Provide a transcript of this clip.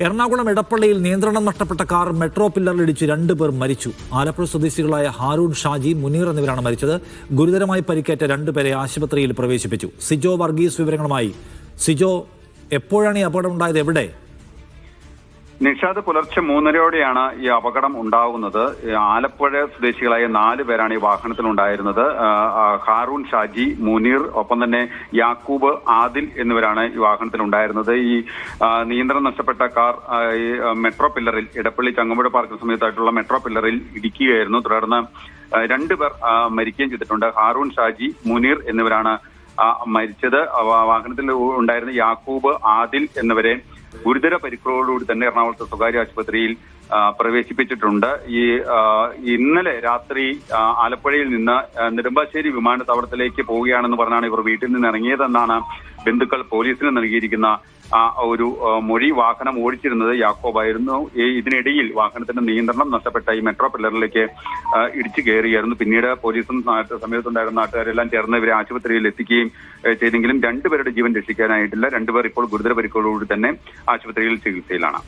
എറണാകുളം എടപ്പള്ളിയിൽ നിയന്ത്രണം നഷ്ടപ്പെട്ട car metro പില്ലറിലിടിച്ച് രണ്ടുപേർ മരിച്ചു. ആലപ്പുഴ സ്വദേശികളായ ഹാരൂൺ ഷാജി മുനീർ എന്നിവരാണ് മരിച്ചത്. ഗുരുതരമായി പരിക്കേറ്റ രണ്ടുപേരെ ആശുപത്രിയിൽ പ്രവേശിപ്പിച്ചു. സിജോ വർഗീസ് വിവരങ്ങളുമായി. സിജോ എപ്പോഴാണ് ഈ അപകടം ഉണ്ടായത്? എവിടെ? നിഷാദ് പുലർച്ചെ മൂന്നരയോടെയാണ് ഈ അപകടം ഉണ്ടാകുന്നത് ആലപ്പുഴ സ്വദേശികളായ നാല് പേരാണ് ഈ വാഹനത്തിലുണ്ടായിരുന്നത്. ഹാറൂൺ ഷാജി മുനീർ ഒപ്പം തന്നെ യാക്കൂബ് ആദിൽ എന്നിവരാണ് ഈ വാഹനത്തിലുണ്ടായിരുന്നത്. ഈ നിയന്ത്രണം നഷ്ടപ്പെട്ട കാർ മെട്രോ പില്ലറിൽ ഇടപ്പള്ളി ചങ്ങമ്പുഴ പാർക്കിന് സമയത്തായിട്ടുള്ള മെട്രോ പില്ലറിൽ ഇടിക്കുകയായിരുന്നു. തുടർന്ന് രണ്ടു രണ്ടുപേർ മരിക്കുകയും ചെയ്തിട്ടുണ്ട്. ഹാറൂൺ ഷാജി മുനീർ എന്നിവരാണ് മരിച്ചത്. വാഹനത്തിൽ ഉണ്ടായിരുന്ന യാക്കൂബ് ആദിൽ എന്നിവരെ ഗുരുതര പരിക്കുകളോടുകൂടി തന്നെ എറണാകുളത്തെ സ്വകാര്യ ആശുപത്രിയിൽ പ്രവേശിപ്പിച്ചിട്ടുണ്ട്. ഈ ഇന്നലെ രാത്രി ആലപ്പുഴയിൽ നിന്ന് നെടുമ്പാശ്ശേരി വിമാനത്താവളത്തിലേക്ക് പോവുകയാണെന്ന് പറഞ്ഞാണ് ഇവർ വീട്ടിൽ നിന്ന് ഇറങ്ങിയതെന്നാണ് ബന്ധുക്കൾ പോലീസിന് നൽകിയിരിക്കുന്ന ആ ഒരു മൊഴി വാഹനം ഓടിച്ചിരുന്നത് യാക്കോബായിരുന്നു. ഇതിനിടയിൽ വാഹനത്തിന്റെ നിയന്ത്രണം നഷ്ടപ്പെട്ട ഈ മെട്രോ പില്ലറിലേക്ക് ഇടിച്ചു കയറിയായിരുന്നു. പിന്നീട് പോലീസും സമയത്തുണ്ടായിരുന്ന നാട്ടുകാരെല്ലാം ചേർന്ന് ഇവരെ ആശുപത്രിയിൽ എത്തിക്കുകയും ചെയ്തെങ്കിലും രണ്ടുപേരുടെ ജീവൻ രക്ഷിക്കാനായിട്ടില്ല. രണ്ടുപേർ ഇപ്പോൾ ഗുരുതര പരിക്കുകളോടുകൂടി തന്നെ ആശുപത്രിയിൽ ചികിത്സയിലാണ്.